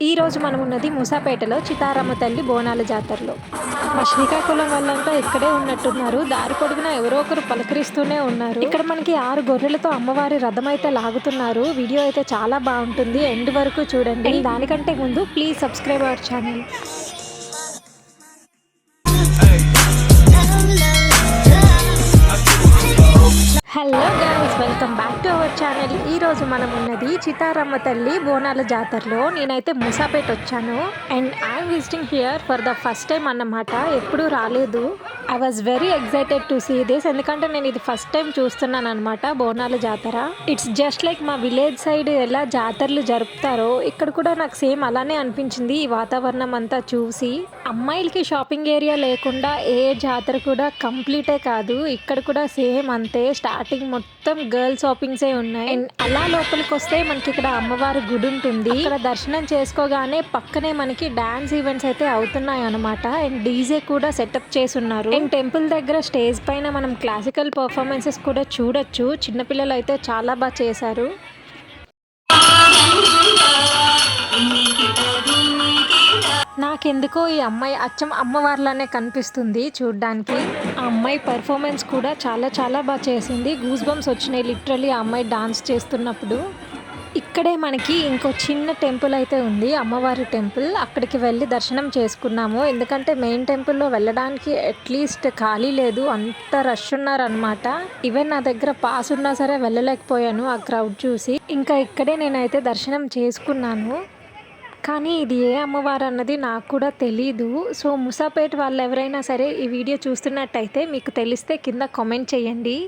ఈ రోజు మనం ఉన్నది మూసాపేటలో చితారమ్మ తల్లి బోనాల జాతరలో. మా శ్రీకాకుళం వాళ్ళంతా ఇక్కడే ఉన్నట్టున్నారు. దారి పొడుగున ఎవరో ఒకరు పలకరిస్తూనే ఉన్నారు. ఇక్కడ మనకి ఆరు గొర్రెలతో అమ్మవారి రథం అయితే లాగుతున్నారు. వీడియో అయితే చాలా బాగుంటుంది. ఎండ్ వరకు చూడండి. దానికంటే ముందు please subscribe our channel. Channel. ఈ రోజు మనం ఉన్నది చితారమ్మ తల్లి బోనాల జాతరలో. నేనైతే ముసాపేట్ వచ్చాను. And I'm visiting here for the first time అన్నమాట. ఎప్పుడూ రాలేదు. I was very excited to see this ఎందుకంటే నేను ఇది ఫస్ట్ టైం చూస్తున్నాను అనమాట బోనాల జాతర. ఇట్స్ జస్ట్ లైక్ మా విలేజ్ సైడ్ ఎలా జాతరలు జరుపుతారో ఇక్కడ కూడా నాకు సేమ్ అలానే అనిపించింది ఈ వాతావరణం అంతా చూసి. అమ్మాయిలకి షాపింగ్ ఏరియా లేకుండా ఏ జాతర కూడా కంప్లీటే కాదు ఇక్కడ కూడా సేమ్ అంతే. స్టార్టింగ్ మొత్తం గర్ల్ షాపింగ్స్ ఏ ఉన్నాయి. అండ్ అలా లోపలికి వస్తే మనకి ఇక్కడ అమ్మవారి గుడి ఉంటుంది. ఇక్కడ దర్శనం చేసుకోగానే పక్కనే మనకి డాన్స్ ఈవెంట్స్ అయితే అవుతున్నాయి అనమాట అండ్ డీజే కూడా సెటప్ చేసి ఉన్నారు. అండ్ టెంపుల్ దగ్గర స్టేజ్ పైన మనం క్లాసికల్ పర్ఫార్మెన్సెస్ కూడా చూడొచ్చు. చిన్నపిల్లలు అయితే చాలా బాగా చేశారు. నాకెందుకో ఈ అమ్మాయి అచ్చం అమ్మవారిలానే కనిపిస్తుంది చూడ్డానికి. ఆ అమ్మాయి పర్ఫార్మెన్స్ కూడా చాలా చాలా బాగా చేసింది. గూస్ బంప్స్ వచ్చినాయి లిటరలీ ఆ అమ్మాయి డాన్స్ చేస్తున్నప్పుడు. ఇక్కడే మనకి ఇంకో చిన్న టెంపుల్ అయితే ఉంది అమ్మవారి టెంపుల్. అక్కడికి వెళ్ళి దర్శనం చేసుకున్నాము. ఎందుకంటే మెయిన్ టెంపుల్లో వెళ్ళడానికి అట్లీస్ట్ ఖాళీ లేదు అంత రష్ ఉన్నారనమాట ఈవెన్ నా దగ్గర పాస్ ఉన్నా సరే వెళ్ళలేకపోయాను ఆ క్రౌడ్ చూసి. ఇంకా ఇక్కడే నేనైతే దర్శనం చేసుకున్నాను. కానీ ఇది ఏ అమ్మవారు అన్నది నాకు కూడా తెలీదు. సో ముసాపేట్ వాళ్ళు ఎవరైనా సరే ఈ వీడియో చూస్తున్నట్టయితే మీకు తెలిస్తే కింద కామెంట్ చేయండి.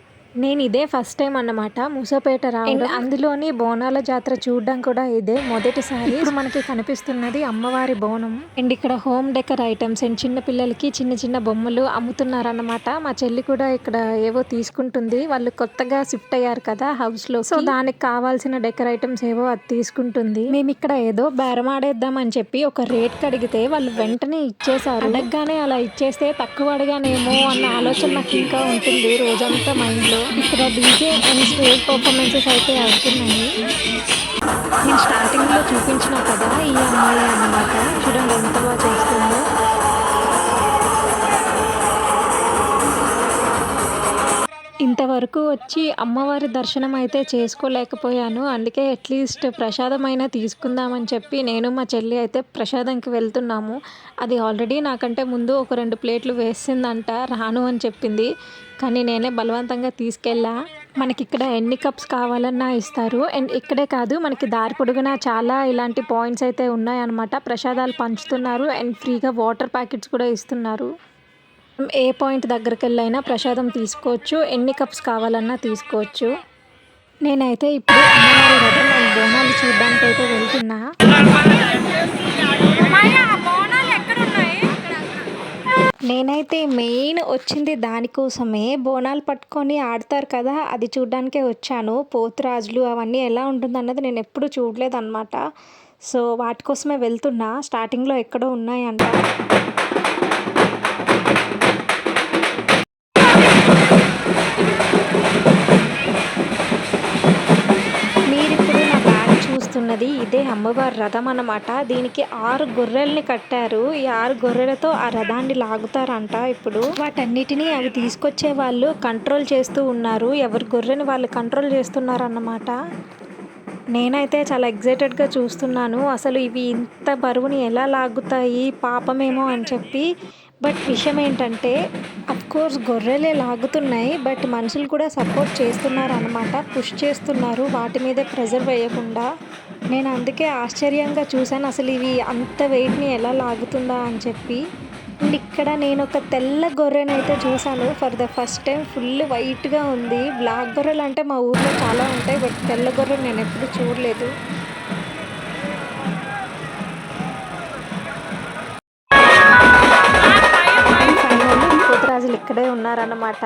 నేను ఇదే ఫస్ట్ టైం అన్నమాట. మూసపేట రావడం అందులోని బోనాల జాతర చూడడం కూడా ఇదే మొదటిసారి. ఇప్పుడు మనకి కనిపిస్తున్నది అమ్మవారి బోనం. అండ్ ఇక్కడ హోమ్ డెకర్ ఐటమ్స్ అండ్ చిన్న పిల్లలకి చిన్న చిన్న బొమ్మలు అమ్ముతున్నారన్నమాట. మా చెల్లి కూడా ఇక్కడ ఏవో తీసుకుంటుంది. వాళ్ళు కొత్తగా షిఫ్ట్ అయ్యారు కదా హౌస్లో సో దానికి కావాల్సిన డెకర్ ఐటమ్స్ ఏవో అది తీసుకుంటుంది. మేము ఇక్కడ ఏదో బేరమాడేద్దాం అని చెప్పి ఒక రేట్ అడిగితే వాళ్ళు వెంటనే ఇచ్చేసారు అడగగానే అలా ఇచ్చేస్తే తక్కువ అడగానేమో అన్న ఆలోచన నాకు ఇంకా ఉంటుంది. రోజంతా మైండ్లో ఇక్కడ డీజే అండ్ స్టేజ్ పర్ఫార్మెన్సెస్ అయితే అవుతున్నాయి. నేను స్టార్టింగ్లో చూపించిన కదా ఈ అమ్మాయి అన్నమాట. చూడండి ఎంత బాగా చేస్తుందో. ఇంతవరకు వచ్చి అమ్మవారి దర్శనం అయితే చేసుకోలేకపోయాను. అందుకే అట్లీస్ట్ ప్రసాదమైనా తీసుకుందామని చెప్పి నేను మా చెల్లి అయితే ప్రసాదంకి వెళ్తున్నాము. అది ఆల్రెడీ నాకంటే ముందు ఒక రెండు ప్లేట్లు వేసిందంట రాను అని చెప్పింది. కానీ నేనే బలవంతంగా తీసుకెళ్ళా. మనకి ఇక్కడ ఎన్ని కప్స్ కావాలన్నా ఇస్తారు. అండ్ ఇక్కడే కాదు మనకి దారి పొడుగునా చాలా ఇలాంటి పాయింట్స్ అయితే ఉన్నాయన్నమాట. ప్రసాదాలు పంచుతున్నారు అండ్ ఫ్రీగా వాటర్ ప్యాకెట్స్ కూడా ఇస్తున్నారు. ఏ పాయింట్ దగ్గరికి వెళ్ళైనా ప్రసాదం తీసుకోవచ్చు. ఎన్ని కప్స్ కావాలన్నా తీసుకోవచ్చు. నేనైతే ఇప్పుడు అమ్మవారి రథం అండ్ బోనాలు చూడడానికి అయితే వెళ్తున్నా నేనైతే మెయిన్ వచ్చింది దానికోసమే. బోనాలు పట్టుకొని ఆడతారు కదా అది చూడడానికే వచ్చాను. పోతురాజులు అవన్నీ ఎలా ఉంటుందన్నది నేను ఎప్పుడు చూడలేదు అనమాట సో వాటి కోసమే వెళ్తున్నా. స్టార్టింగ్లో ఎక్కడో ఉన్నాయంట. అమ్మవారి రథం అన్నమాట. దీనికి ఆరు గొర్రెల్ని కట్టారు. ఈ ఆరు గొర్రెలతో ఆ రథాన్ని లాగుతారంట ఇప్పుడు. వాటన్నిటినీ అవి తీసుకొచ్చే వాళ్ళు కంట్రోల్ చేస్తూ ఉన్నారు. ఎవరి గొర్రెని వాళ్ళు కంట్రోల్ చేస్తున్నారు అన్నమాట నేనైతే చాలా ఎగ్జైటెడ్గా చూస్తున్నాను. అసలు ఇవి ఇంత బరువుని ఎలా లాగుతాయి? పాపమేమో అని చెప్పి. బట్ విషయం ఏంటంటే కోర్స్ గొర్రెలే లాగుతున్నాయి. బట్ మనుషులు కూడా సపోర్ట్ చేస్తున్నారు అనమాట పుష్ చేస్తున్నారు. వాటి మీదే ప్రెజర్ వేయకుండా. నేను అందుకే ఆశ్చర్యంగా చూశాను అసలు ఇవి అంత వెయిట్ని ఎలా లాగుతుందా అని చెప్పి. అండ్ ఇక్కడ నేను ఒక తెల్ల గొర్రెనైతే అయితే చూశాను for the first time full వైట్గా ఉంది. బ్లాక్ గొర్రెలు అంటే మా ఊర్లో చాలా ఉంటాయి బట్ తెల్ల గొర్రె నేను ఎప్పుడు చూడలేదు. ఫైనల్ ఇక్కడే ఉన్నారన్నమాట.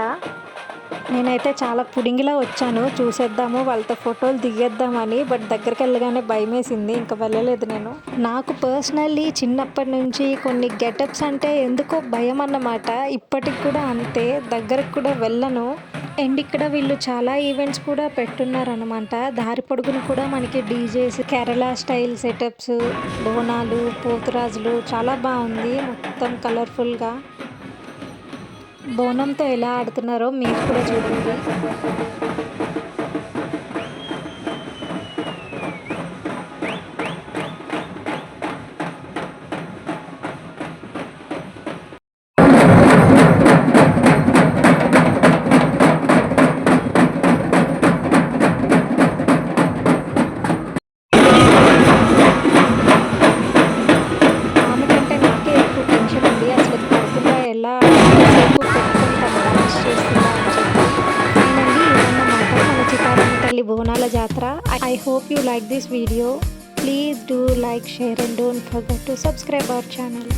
నేనైతే చాలా పుడింగిలా వచ్చాను. చూసేద్దాము వాళ్ళతో ఫోటోలు దిగేద్దామని బట్ దగ్గరికి వెళ్ళగానే భయం వేసింది ఇంకా వెళ్ళలేదు నేను. నాకు పర్సనల్లీ చిన్నప్పటి నుంచి కొన్ని గెటప్స్ అంటే ఎందుకో భయం అన్నమాట. ఇప్పటికి కూడా అంతే. దగ్గరకు కూడా వెళ్ళను. అండ్ ఇక్కడ వీళ్ళు చాలా ఈవెంట్స్ కూడా పెట్టున్నారనమాట దారి పొడుగును కూడా మనకి DJs Kerala style setups Bonalu పోతురాజులు చాలా బాగుంది. మొత్తం కలర్ఫుల్గా. బోనంతో ఎలా ఆడుతున్నారో మీరు కూడా చూడండి. బోనాల జాతర I hope you like this video please do like share and don't forget to subscribe our channel